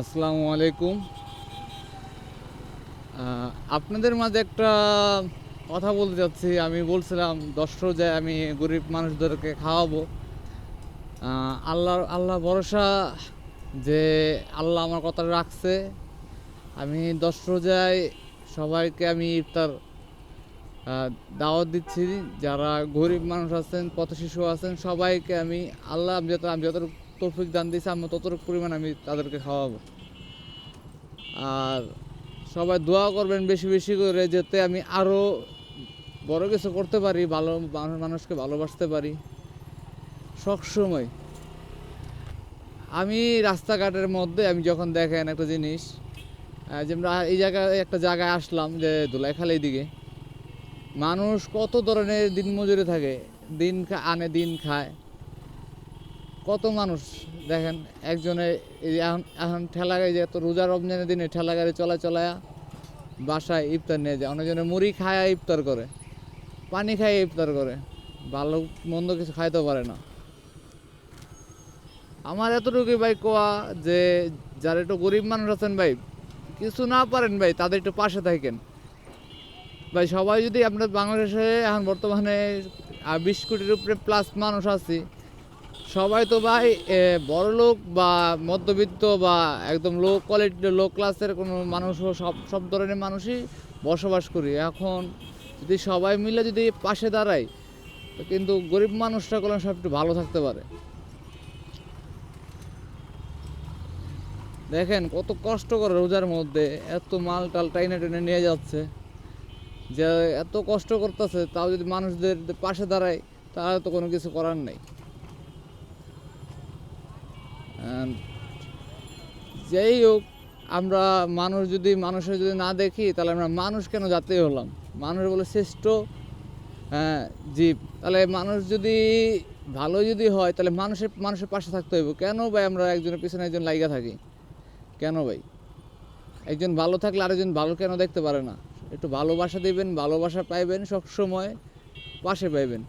আসসালামু আলাইকুম। আপনাদের মাঝে একটা কথা বলতে চাচ্ছি। আমি বলছিলাম দশ রোজায় আমি গরিব মানুষদেরকে খাওয়াবো। আল্লাহ আল্লাহ ভরসা যে আল্লাহ আমার কথা রাখছে। আমি দশ রোজায় সবাইকে আমি ইফতার দাওয়াত দিচ্ছি। যারা গরিব মানুষ আছেন পথ শিশু আছেন, সবাইকে আমি আল্লাহ আমি যত আমি যতটুকু তৌফিক দান দিয়েছি, আমি ততটুকু পরিমাণ আমি তাদেরকে খাওয়াবো। আর সবাই দোয়া করবেন বেশি বেশি করে, যাতে আমি আরও বড় কিছু করতে পারি, ভালো মানুষ মানুষকে ভালোবাসতে পারি। সবসময়। আমি রাস্তাঘাটের মধ্যে, আমি যখন দেখেন একটা জিনিস যে এই জায়গায়, একটা জায়গায় আসলাম যে ধুলাইখাল দিকে, মানুষ কত ধরনের দিন মজুরি থাকে। দিন আনে, দিন খায়। কত মানুষ দেখেন, একজনে এখন এখন ঠেলা গাড়ি যে রোজা রমজানের দিনে ঠেলা গাড়ি চলা চলায়া বাসায় ইফতার নিয়ে যায়। অনেকজনে মুড়ি খায় ইফতার করে, পানি খায় ইফতার করে, ভালো মন্দ কিছু খাইতে পারে না। আমার এতটুকুই ভাই কোয়া যে, যারা একটু গরিব মানুষ আছেন ভাই, কিছু না পারেন ভাই, তাদের একটু পাশে থাকেন। ভাই, সবাই যদি আপনার বাংলাদেশে এখন বর্তমানে বিশ কোটির উপরে প্লাস মানুষ আছে সবাই তো ভাই বড় লোক বা মধ্যবিত্ত বা একদম লো কোয়ালিটি লো ক্লাসের কোনো মানুষও সব সব ধরনের মানুষই বসবাস করি। এখন যদি সবাই মিলে যদি পাশে দাঁড়ায় তো কিন্তু গরিব মানুষটা করলে সব একটু ভালো থাকতে পারে। দেখেন কত কষ্ট করে রোজার মধ্যে এত মাল টাল টাইনে টেনে নিয়ে যাচ্ছে। যে এত কষ্ট করতেছে, তাও যদি মানুষদের পাশে দাঁড়ায়, তাহলে তো কোনো কিছু করার নেই। যেই হোক আমরা মানুষ যদি মানুষের যদি না দেখি তাহলে আমরা মানুষ কেন জাতি হলাম? মানুষ বলে শ্রেষ্ঠ হ্যাঁ, জীব। তাহলে মানুষ যদি ভালো যদি হয় তাহলে মানুষের মানুষের পাশে থাকতে হইব। কেন ভাই আমরা একজনের পিছনে একজন লাইগা থাকি? কেন ভাই? একজন ভালো থাকলে আরেকজন ভালো কেন দেখতে পারে না? একটু ভালোবাসা দিবেন ভালোবাসা পাইবেন সবসময় পাশে পাইবেন।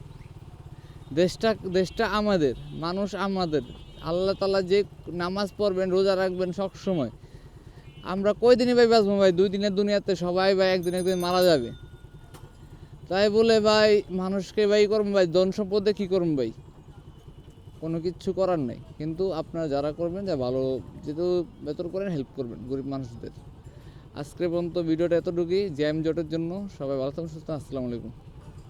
দেশটা দেশটা আমাদের মানুষ আমাদের। আল্লাহ তালা যে নামাজ পড়বেন, রোজা রাখবেন সব সময়। আমরা কয়দিনই ভাই বাঁচবো ভাই? দুই দিনের দুনিয়াতে সবাই ভাই একদিন একদিন মারা যাবে। তাই বলে ভাই, মানুষকে ভাই করুন ভাই, ধন সম্পদে কী করুন ভাই? কোনো কিচ্ছু করার নেই। কিন্তু আপনারা যারা করবেন, যা ভালো, যেহেতু বেতন করেন হেল্প করবেন গরিব মানুষদের। আজকে পর্যন্ত ভিডিওটা এতটুকুই। জ্যাম জটের জন্য সবাই ভালো থাকুন, সুস্থ আসসালামু আলাইকুম।